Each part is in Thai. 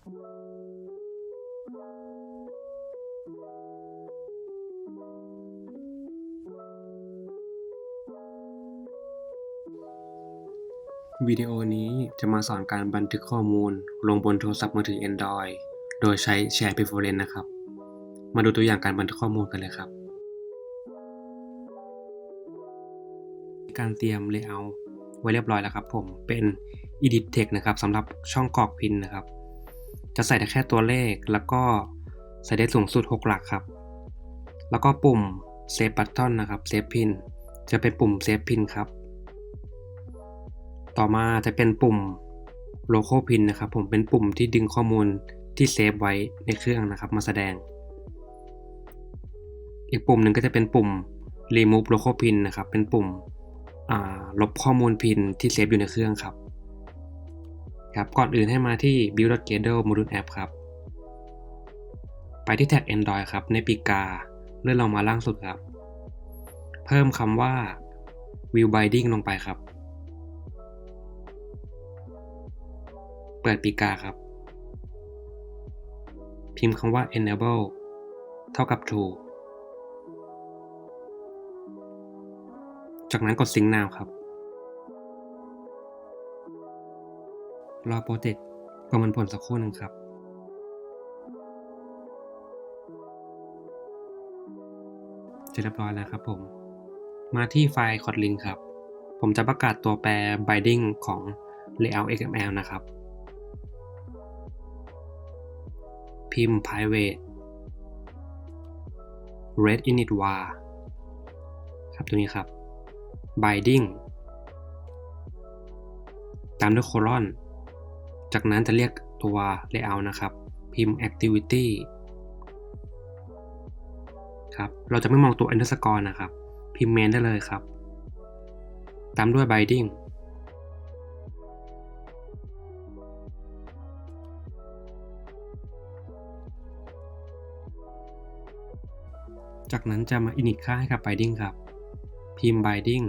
วิดีโอนี้จะมาสอนการบันทึกข้อมูลลงบนโทรศัพท์มือถือ Android โดยใช้ Share Preference นะครับ มาดูตัวอย่างการบันทึกข้อมูลกันเลยครับ การเตรียม Layout ไว้เรียบร้อยแล้วครับผม เป็น Edit Text นะครับสำหรับช่องกรอกพินนะครับ จะใส่ได้แค่ตัวเลข แล้วก็ใส่ได้สูงสุด 6 หลักครับ แล้วก็ปุ่ม Save Button นะครับ Save Pin จะเป็นปุ่ม Save Pin ครับ ต่อมาจะเป็นปุ่ม Local Pin นะครับ ผมเป็นปุ่มที่ดึงข้อมูลที่เซฟไว้ในเครื่องนะครับ มาแสดง อีกปุ่มหนึ่งก็จะเป็นปุ่ม Remove Local Pin นะครับ เป็นปุ่มลบข้อมูลพินที่เซฟอยู่ในเครื่องครับ ครับก่อนอื่นให้มาที่ build.gradle module app ครับ ไปที่แท็ก Android ครับ ในปีกา เลื่อนลงมาล่างสุดครับ เพิ่มคำว่า view binding ลงไปครับ เปิดปีกาครับ พิมพ์คำว่า enable เท่ากับ true จากนั้นกด sync now ครับ รอโปรเจกต์ประมวลผลสักครู่หนึ่งครับเสร็จเรียบร้อยแล้วครับผม มาที่ไฟล์ Kotlin ครับ ผมจะประกาศตัวแปร binding ของ layout XML นะครับ พิมพ์ private red init var ครับตัวนี้ครับ binding ตามด้วยโคลอน จากนั้นจะเรียกตัว layout นะครับ พิมพ์ activity ครับเราจะไม่มองตัว underscore นะครับ พิมพ์ main ได้เลยครับ ตามด้วย binding จากนั้นจะมา init ค่าให้กับ binding ครับ พิมพ์ binding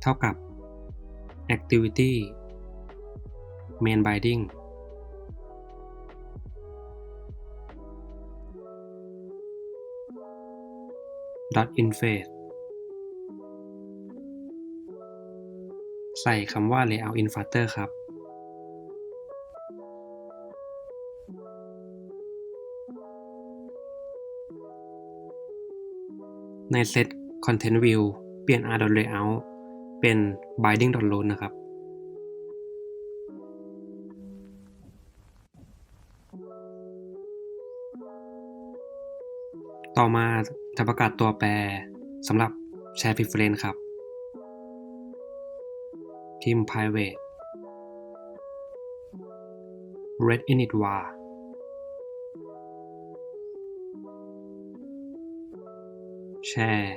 เท่ากับ activity main binding dot inface ใส่คำว่า layout in footer ครับ ในเซต content view เปลี่ยน r layout เป็น binding load นะครับ ต่อมาจะประกาศตัวแปรสำหรับ share preference ครับ พิมพ์ private red init var แชร์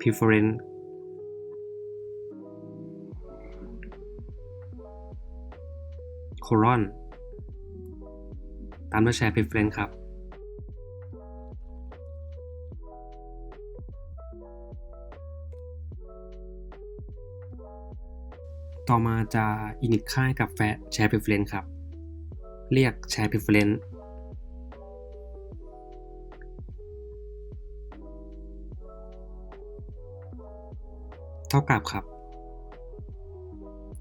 preference โคลอนตามด้วยแชร์ preference ครับ ต่อมาจะอินิตค่ายกับแฟแชร์เพเฟรนครับ เรียกแชร์เพเฟรนเท่ากับครับ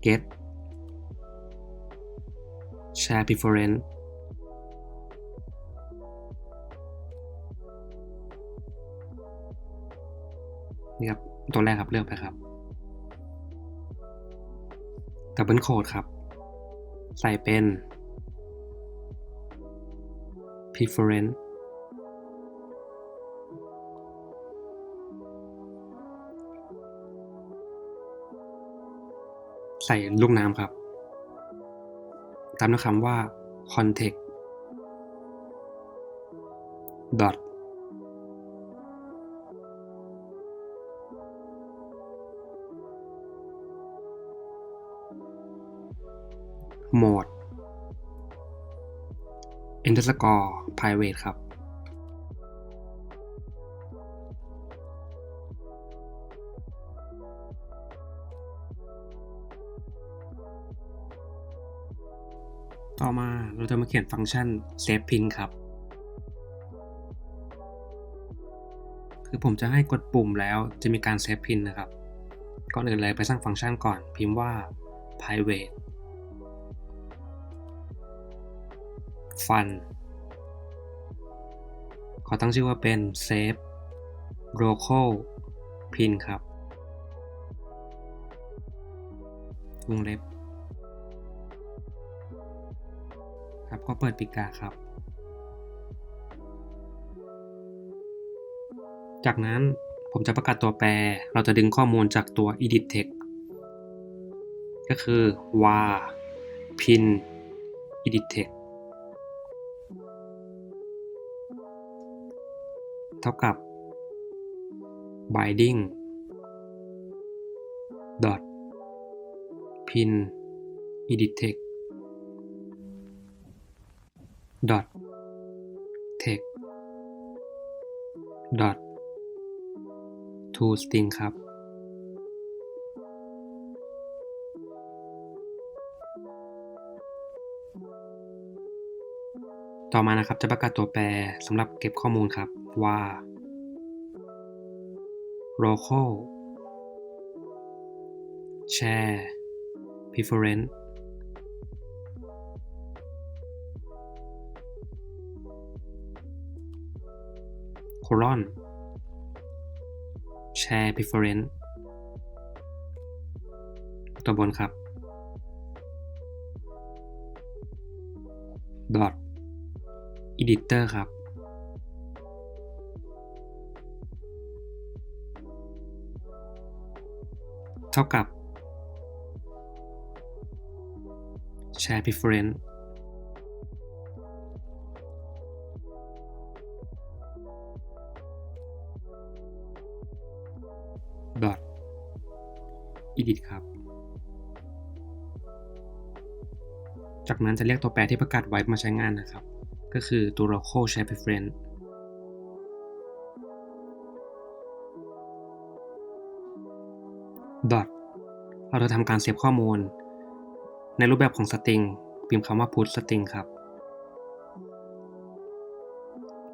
get share preference นี่ครับ ตัวแรกครับ เลือกไปครับ ดับเบิลโคดครับ ใส่เป็น preference ใส่ลูกน้ำครับ ตามด้วยคำว่า context dot mode underscore private ครับ ต่อมาเราจะมาเขียนฟังก์ชัน save pin ครับ คือผมจะให้กดปุ่มแล้วจะมีการ save pin นะครับ ก่อนอื่นเลยไปสร้างฟังก์ชันก่อนพิมพ์ว่า private fun ขอตั้งชื่อว่าเป็น save local pin ครับวงเล็บ ครับก็เปิดปีกาครับ จากนั้นผมจะประกาศตัวแปร เราจะดึงข้อมูลจากตัว edit text ก็คือ var pin edit text เท่ากับ binding dot pin edit text dot text dot to string ครับ ต่อมานะครับจะประกาศตัวแปรสำหรับเก็บข้อมูลครับ ว่า local share preference colon share preference ตัวบนครับ dot editor ครับ ท่ากับ share preference dot edit ครับ จากนั้นจะเรียกตัวแปรที่ประกาศไว้มาใช้งานนะครับ ก็คือตัว local share preference dot เราจะทำการเซฟข้อมูล ในรูปแบบของสตริงพิมพ์คำว่า put string ครับ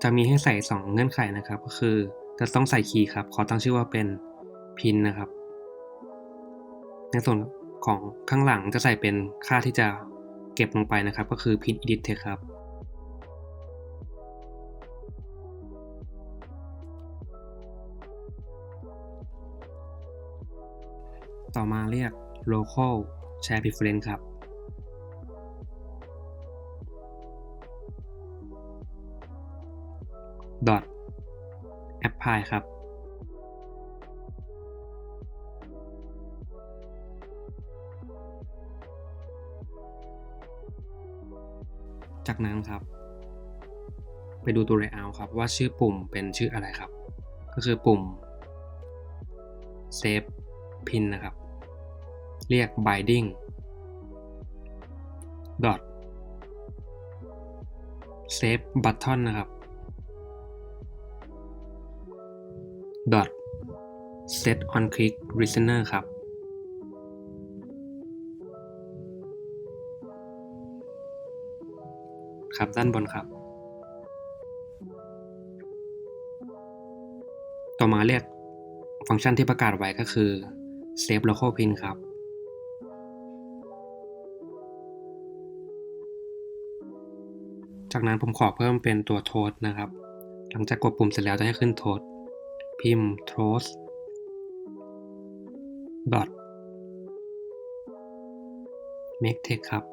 จะมีให้ใส่ 2 เงื่อนไขนะครับ ก็คือจะต้องใส่คีย์ครับ ขอตั้งชื่อว่าเป็น pin นะครับ ในส่วนของข้างหลังจะใส่เป็นค่าที่จะเก็บลงไปนะครับ ก็คือ pin edit text ครับ ต่อมาเรียก local share preference ครับ dot apply ครับ จากนั้นครับ ไปดูตัว layout ครับว่าชื่อปุ่มเป็นชื่ออะไรครับ ก็คือปุ่ม save pin นะครับ เรียก binding dot save button นะครับ dot set on click listener ครับ ครับด้านบนครับ ต่อมาเรียกฟังก์ชันที่ประกาศไว้ก็คือ save local pin ครับ จากนั้นผมขอเพิ่มเป็นตัวโทสนะครับ หลังจากกดปุ่มเสร็จแล้วจะให้ขึ้นโทสพิมพ์ toast dot make text ครับ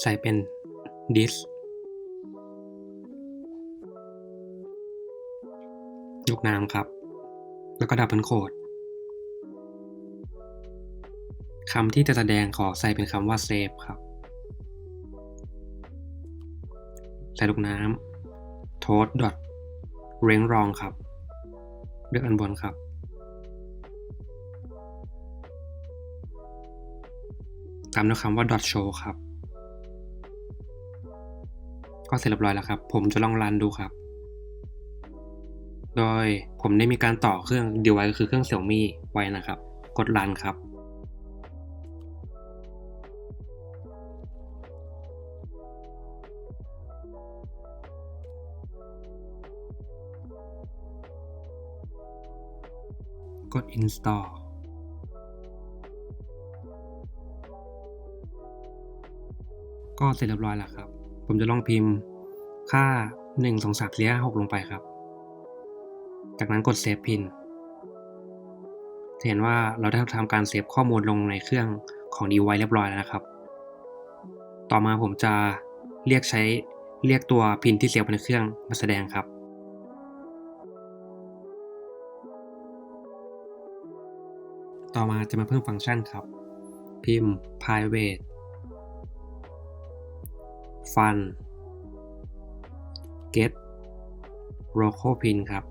ใส่เป็น this ลูกน้ำครับ แล้วก็ดับเบิลโคด คำที่จะแสดงขอใส่เป็นคำว่า save ครับ ใส่ลูกน้ำ toast dot range wrong ครับ เลือกอันบนครับ ตามด้วยคำว่า dot show ครับ ก็เสร็จเรียบร้อยแล้วครับ ผมจะลองรันดูครับ โดยผมได้มีการต่อเครื่อง device ก็คือเครื่อง Xiaomi ไว้นะครับ กดรันครับ กด install ก็เสร็จเรียบร้อยแล้วครับ ผมจะลองพิมพ์ค่า 1 2 3 4 5 6 ลงไปครับ จากนั้นกด save pin จะเห็นว่าเราได้ทำการเซฟข้อมูลลงในเครื่องของ device เรียบร้อยแล้วนะครับ ต่อมาผมจะเรียกใช้เรียกตัวพินที่เซฟไว้ในเครื่องมาแสดงครับ ต่อมาจะมาเพิ่มฟังก์ชันครับ พิมพ์ private fun get local pin ครับ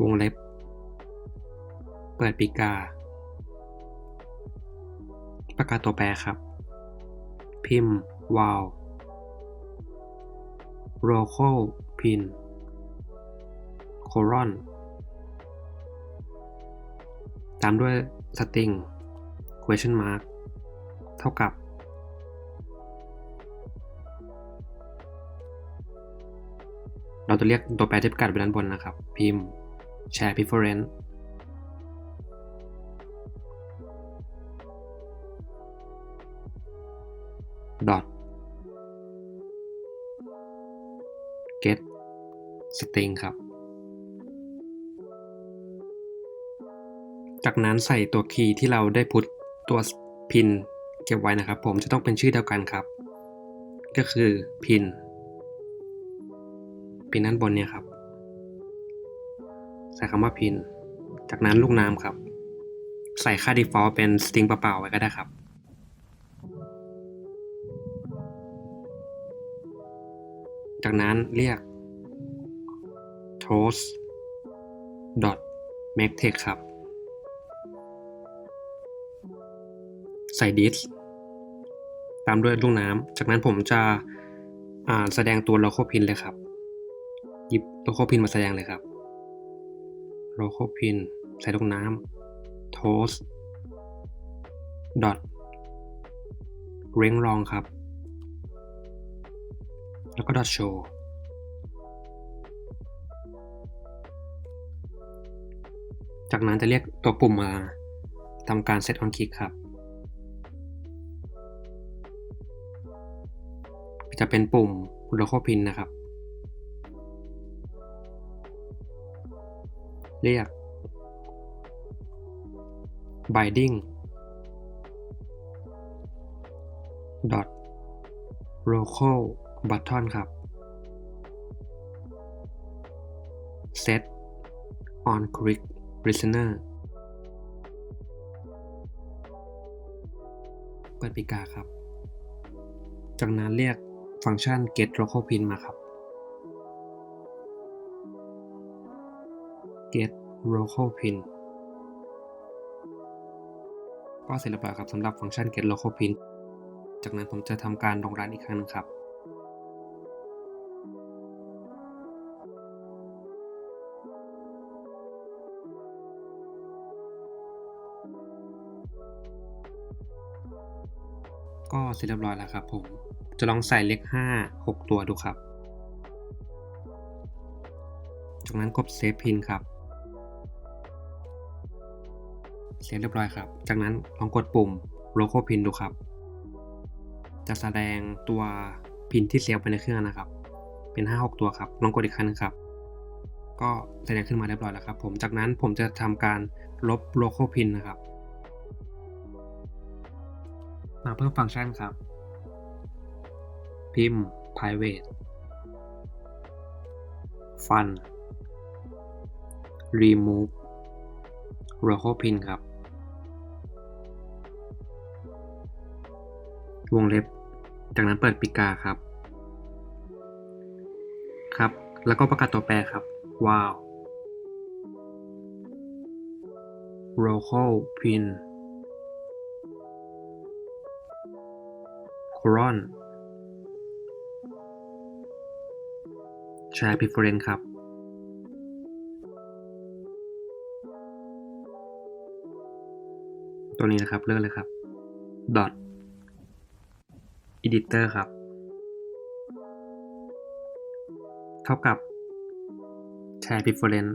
วงเล็บ เปิดปีกา ประกาศตัวแปรครับ พิมพ์ wow local pin colon ตามด้วย string question mark เท่ากับ เราจะเรียกตัวแปรที่ประกาศไว้ด้านบนนะครับ พิมพ์ share preference dot get string ครับ จากนั้นใส่ตัวคีย์ที่เราได้พุทตัวพินเก็บไว้นะครับ ผมจะต้องเป็นชื่อเดียวกันครับ ก็คือพินพินด้านบนเนี่ยครับ ใส่คำว่าพิน จากนั้นลูกน้ำครับ ใส่ค่า default เป็น string เปล่าๆไว้ก็ได้ครับจากนั้นเรียก toast dot make text ครับ ใส่ dis ตามด้วยลูกน้ำจากนั้นผมจะแสดงตัว local pin เลยครับ หยิบ local pin มาแสดงเลยครับ local pin ใส่ลูกน้ำ toast dot ring long ครับ แล้วก็ dot show จากนั้นจะเรียกตัวปุ่มมาทำการ set on click ครับ จะเป็นปุ่ม local pin นะครับ เรียก binding dot local button ครับ set on click listener เปิดปีกาครับ จากนั้นเรียก ฟังก์ชัน get local pin มาครับ get local pin ก็เสร็จเรียบร้อยครับสำหรับฟังก์ชัน get local pin จากนั้นผมจะทำการลงรันอีกครั้งหนึงครับ ก็เสร็จเรียบร้อยแล้วครับผม จะลองใส่เลข5 6 ตัวดูครับ จากนั้นกด Save Pin ครับ เสร็จเรียบร้อยครับ จากนั้นลองกดปุ่ม Local Pin ดูครับ จะแสดงตัวพินที่เซฟไว้ในเครื่องนะครับ เป็น 5 6 ตัวครับ ลองกดอีกครั้งนึงครับ ก็แสดงขึ้นมาเรียบร้อยแล้วครับ ผม จากนั้นผมจะทำการลบ Local Pin นะครับ มาเพิ่มฟังก์ชันครับ พิมพ์ private fun remove local pin ครับ วงเล็บ จากนั้นเปิดปีกาครับ ครับ แล้วก็ประกาศตัวแปรครับ ว้าว local pin colon share preference ครับตัวนี้นะครับเลือกเลยครับ dot editor ครับ เท่ากับ share preference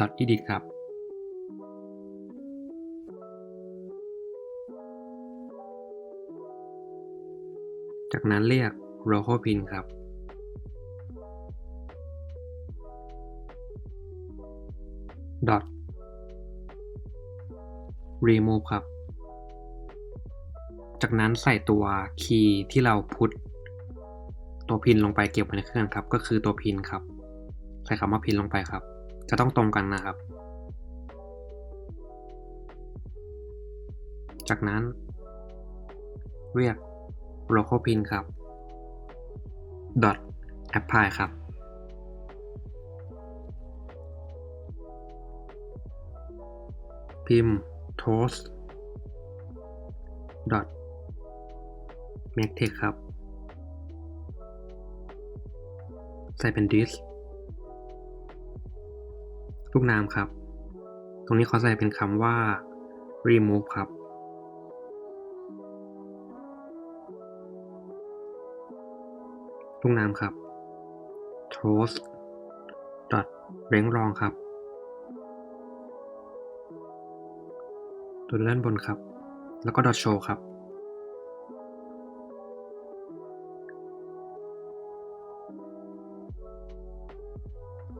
dot edit ครับ จากนั้นเรียก local pin ครับ dot remove ครับ จากนั้นใส่ตัวคีย์ที่เราพุทตัวพินลงไปเก็บไว้ในเครื่องครับ ก็คือตัวพินครับ ใส่คำว่าพินลงไปครับ จะต้องตรงกันนะครับ จากนั้น เรียก local pin ครับ dot apply ครับ พิมพ์ toast dot make text ครับ ใส่เป็น this ลูกนามครับ ตรงนี้เขาใส่เป็นคำว่า remove ครับ ลูกนามครับ toast dot เร้งรองครับ ตัวด้านบนครับ แล้วก็ dot show ครับ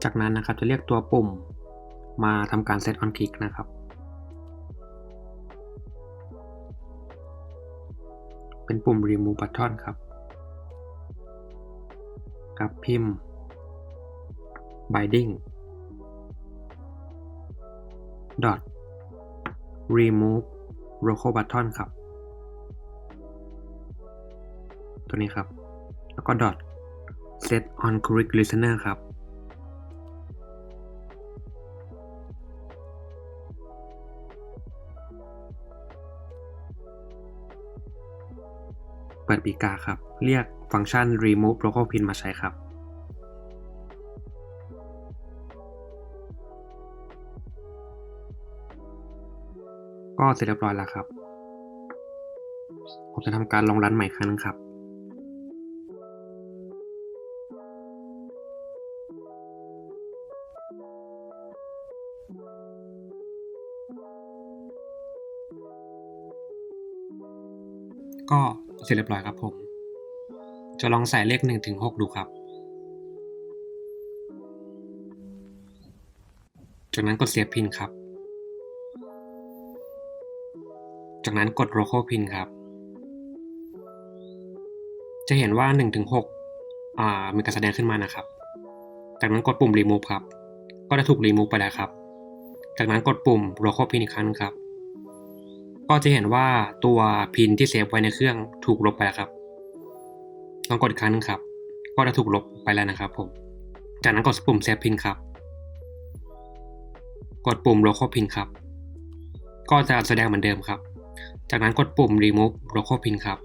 จากนั้นนะครับจะเรียกตัวปุ่มมาทำการ set on click นะครับ เป็นปุ่ม remove button ครับ กับพิมพ์ binding dot remove local button ครับ ตัวนี้ครับ แล้วก็ dot set on correct listener ครับ เปิดปีกาครับ เรียก ฟังก์ชัน remove local pin มาใช้ครับ ก็เสร็จเรียบร้อยแล้วครับ ผมจะทำการลองรันใหม่ครั้งนึงครับก็เสร็จเรียบร้อยครับผม จะลองใส่เลข1ถึง6ดูครับ จากนั้นกดเสียบพินครับ จากนั้นกด local pin ครับ จะเห็นว่า1ถึง6อ่ามีการแสดงขึ้นมานะครับ จากนั้นกดปุ่ม remove ครับ ก็จะถูก remove ไปแล้วครับ จากนั้นกดปุ่ม local pin อีกครั้งนึงครับ ก็จะเห็นว่าตัวพินที่เซฟไว้ในเครื่องถูกลบไปแล้วครับ ลองกดอีกครั้งนึงครับก็จะถูกลบไปแล้วนะครับผม จากนั้นกดปุ่มเซฟพินครับ กดปุ่ม local pin ครับ ก็จะแสดงเหมือนเดิมครับ จากนั้นกดปุ่ม remove local pin ครับ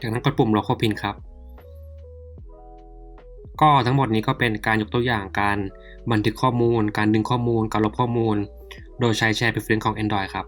จากนั้นกดปุ่ม local pin ครับ ก็ทั้งหมดนี้ก็เป็นการยกตัวอย่างการบันทึกข้อมูล การดึงข้อมูล การลบข้อมูล โดยใช้แชร์ preference ของ Android ครับ